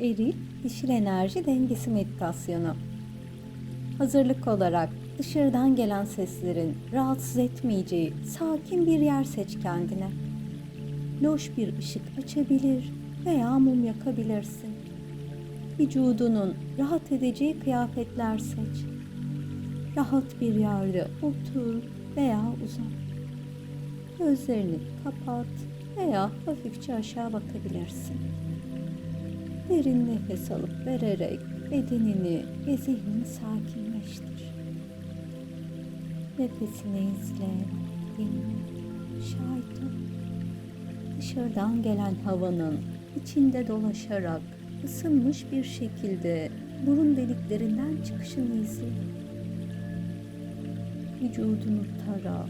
eril dişil enerji dengesi meditasyonu. Hazırlık olarak dışarıdan gelen seslerin rahatsız etmeyeceği sakin bir yer seç kendine. Loş bir ışık açabilir veya mum yakabilirsin. Vücudunun rahat edeceği kıyafetler seç. Rahat bir yerde otur veya uzan. Gözlerini kapat veya hafifçe aşağı bakabilirsin. Derin nefes alıp vererek bedenini ve zihnini sakinleştir. Nefesini izle, dinle, şahit ol. Dışarıdan gelen havanın içinde dolaşarak ısınmış bir şekilde burun deliklerinden çıkışını izle. Vücudunu tara,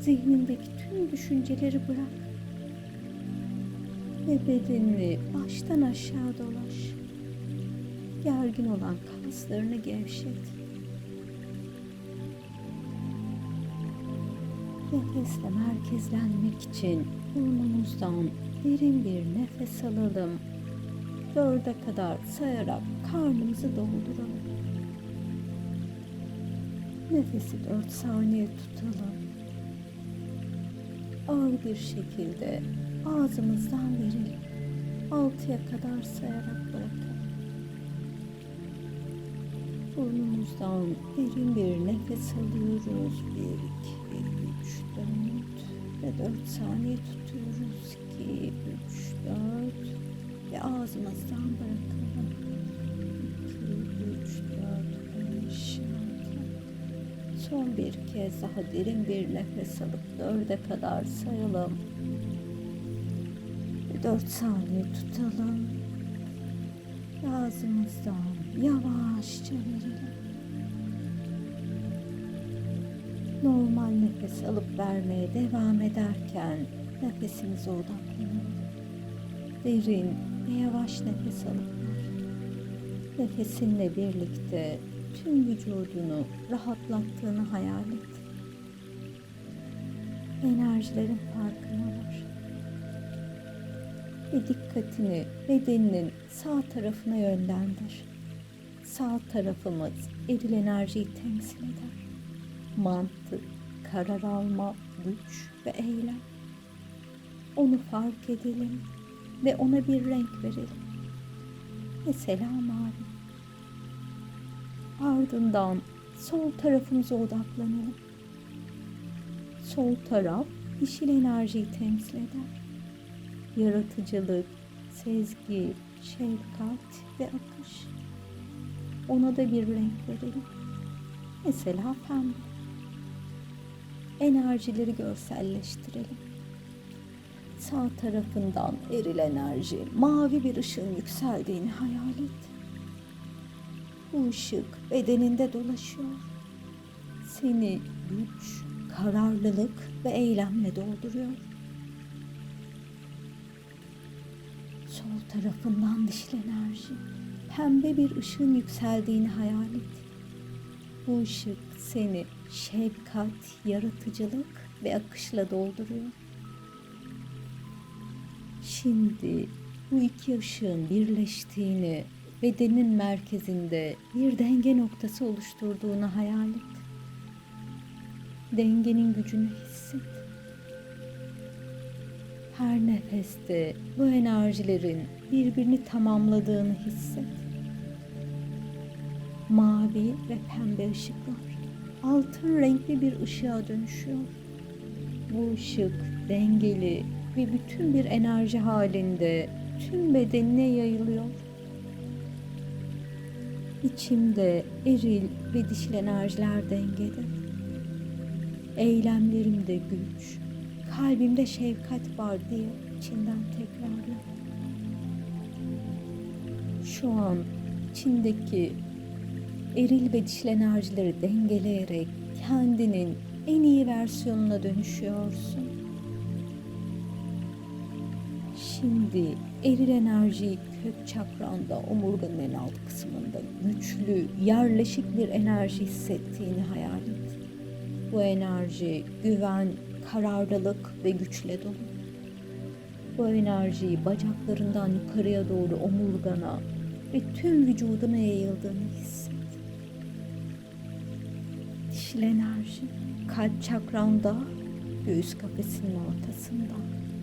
zihnindeki tüm düşünceleri bırak bedenini baştan aşağı dolaş. Gergin olan kaslarını gevşet. Nefesle merkezlenmek için burnumuzdan derin bir nefes alalım. Dörde kadar sayarak karnımızı dolduralım. Nefesi dört saniye tutalım. Ağır bir şekilde ağzımızdan verelim. Altıya kadar sayarak bırakalım. Burnumuzdan derin bir nefes alıyoruz. Bir, iki, üç, dört ve dört saniye tutuyoruz. İki, üç, dört ve ağzımızdan bırakalım. İki, üç, dört. Son bir kez daha derin bir nefes alıp dörde kadar sayalım. Dört saniye tutalım. Ağzımızdan yavaşça verelim. Normal nefes alıp vermeye devam ederken nefesimize odaklanalım. Derin ve yavaş nefes alıp ver. Nefesinle birlikte tüm vücudunu rahatlattığını hayal et. Enerjilerin farkına var. Ve dikkatini bedeninin sağ tarafına yönlendir. Sağ tarafımız eril enerjiyi temsil eder. Mantık, karar alma, güç ve eylem. Onu fark edelim ve ona bir renk verelim. Mesela mavi. Ardından sol tarafımıza odaklanalım. Sol taraf dişil enerjiyi temsil eder. Yaratıcılık, sezgi, şefkat ve akış. Ona da bir renk verelim. Mesela pembe. Enerjileri görselleştirelim. Sağ tarafından eril enerji, mavi bir ışığın yükseldiğini hayal et. Bu ışık bedeninde dolaşıyor. Seni güç, kararlılık ve eylemle dolduruyor. Sol tarafından dişil enerji, pembe bir ışığın yükseldiğini hayal et. Bu ışık seni şefkat, yaratıcılık ve akışla dolduruyor. Şimdi bu iki ışığın birleştiğini, bedenin merkezinde bir denge noktası oluşturduğunu hayal et. Dengenin gücünü hisset. Her nefeste bu enerjilerin birbirini tamamladığını hisset. Mavi ve pembe ışıklar altın renkli bir ışığa dönüşüyor. Bu ışık dengeli ve bütün bir enerji halinde tüm bedenine yayılıyor. İçimde eril ve dişil enerjiler dengede. Eylemlerimde güç, kalbimde şefkat var diye içinden tekrarla. Şu an içindeki eril ve dişil enerjileri dengeleyerek kendinin en iyi versiyonuna dönüşüyorsun. Şimdi eril enerjiyi kök çakranda, omurganın en alt kısmında güçlü, yerleşik bir enerji hissettiğini hayal et. Bu enerji güven, kararlılık ve güçle dolu. Bu enerjiyi bacaklarından yukarıya doğru omurgana, ve tüm vücuduna yayıldığını hisset. Dişil enerji kalp çakranda, göğüs kafesinin ortasında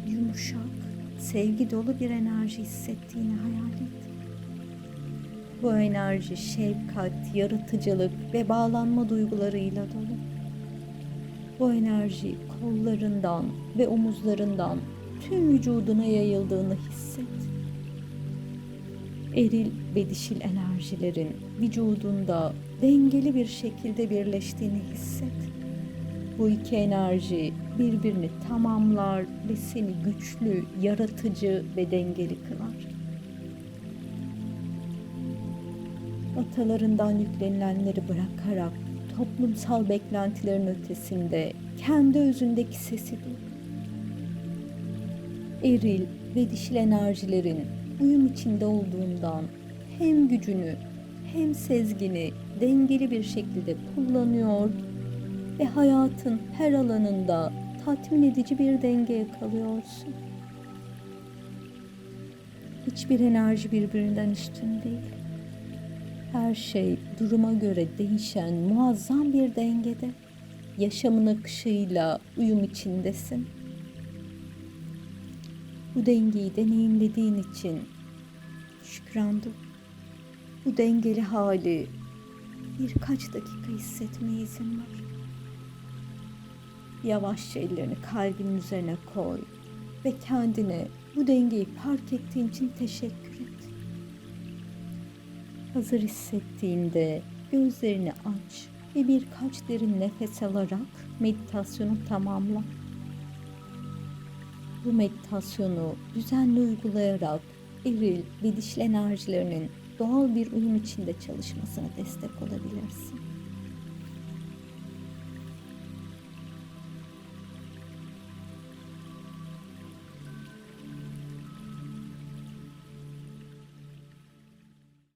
yumuşak, sevgi dolu bir enerji hissettiğini hayal et. Bu enerji şefkat, yaratıcılık ve bağlanma duygularıyla dolu. Bu enerji kollarından ve omuzlarından tüm vücuduna yayıldığını hisset. Eril ve dişil enerjilerin vücudunda dengeli bir şekilde birleştiğini hisset. Bu iki enerji birbirini tamamlar ve seni güçlü, yaratıcı ve dengeli kılar. Atalarından yüklenilenleri bırakarak toplumsal beklentilerin ötesinde kendi özündeki sesi duy. Eril ve dişil enerjilerin uyum içinde olduğundan hem gücünü hem sezgini dengeli bir şekilde kullanıyor ve hayatın her alanında tatmin edici bir dengeye kalıyorsun. Hiçbir enerji birbirinden üstün değil. Her şey duruma göre değişen muazzam bir dengede. Yaşamın akışıyla uyum içindesin. Bu dengeyi deneyimlediğin için şükran duy. Bu dengeli hali birkaç dakika hissetmeye izin ver. Yavaşça ellerini kalbinin üzerine koy ve kendine bu dengeyi fark ettiğin için teşekkür et. Hazır hissettiğinde gözlerini aç ve birkaç derin nefes alarak meditasyonu tamamla. Bu meditasyonu düzenli uygulayarak eril ve dişil enerjilerinin doğal bir uyum içinde çalışmasına destek olabilirsin.